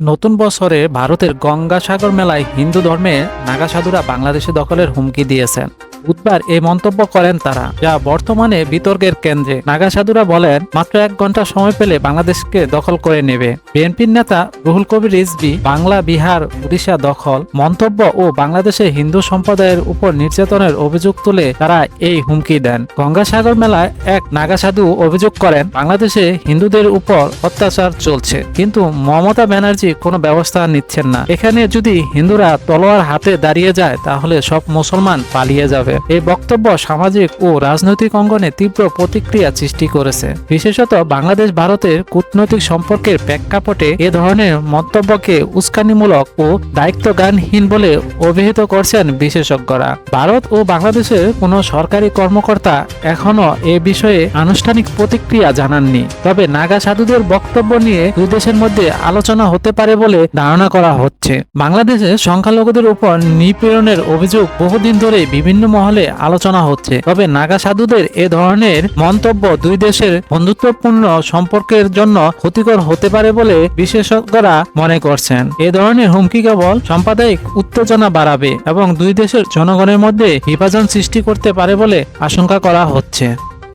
নতুন বছরে ভারতের গঙ্গাসাগর মেলায় হিন্দু ধর্মে নাগা সাধুরা বাংলাদেশে দখলের হুমকি দিয়েছেন। বুধবার এই মন্তব্য করেন তারা, যা বর্তমানে বিতর্কের কেন্দ্রে। নাগা সাধুরা বলেন, মাত্র এক ঘণ্টা সময় পেলে বাংলাদেশকে দখল করে নেবে। বিএনপির নেতা রুহুল কবির রিজভি, বাংলা, বিহার, উড়িষ্যা দখল। মন্তব্য ও বাংলাদেশে হিন্দু সম্প্রদায়ের উপর নির্যাতনের অভিযোগ তুলে তারা এই হুমকি দেন। গঙ্গাসাগর মেলায় এক নাগা সাধু অভিযোগ করেন, বাংলাদেশে হিন্দুদের উপর অত্যাচার চলছে। কিন্তু মমতা ব্যানার্জি কোনো ব্যবস্থা নিচ্ছেন না। এখানে যদি হিন্দুরা তলোয়ার হাতে দাঁড়িয়ে যায়, তাহলে সব মুসলমান পালিয়ে যাবে। এই বক্তব্য সামাজিক ও রাজনৈতিক অঙ্গনে তীব্র প্রতিক্রিয়া সৃষ্টি করেছে। বিশেষত বাংলাদেশ ভারতের কূটনৈতিক সম্পর্কের প্রেক্ষাপটে এ ধরনের মন্তব্যকে উস্কানিমূলক ও দায়িত্বজ্ঞানহীন বলে অভিহিত করছেন বিশেষজ্ঞরা। ভারত ও বাংলাদেশের কোনো সরকারি কর্মকর্তা এখনও এ বিষয়ে আনুষ্ঠানিক প্রতিক্রিয়া জানাননি। তবে নাগা সাধুদের বক্তব্য নিয়ে দুই দেশের মধ্যে আলোচনা হতে পারে বলে ধারণা করা হচ্ছে। বাংলাদেশে সংখ্যালঘুদের উপর নিপীড়নের অভিযোগ বহুদিন ধরে বিভিন্ন মহলে আলোচনা হচ্ছে। তবে নাগা সাধুদের এ ধরনের মন্তব্য দুই দেশের বন্ধুত্বপূর্ণ সম্পর্কের জন্য ক্ষতিকর হতে পারে বলে বিশেষজ্ঞরা মনে করছেন। এ ধরনের হুমকি কেবল সাম্প্রদায়িক উত্তেজনা বাড়াবে এবং দুই দেশের জনগণের মধ্যে বিভাজন সৃষ্টি করতে পারে বলে আশঙ্কা করা হচ্ছে।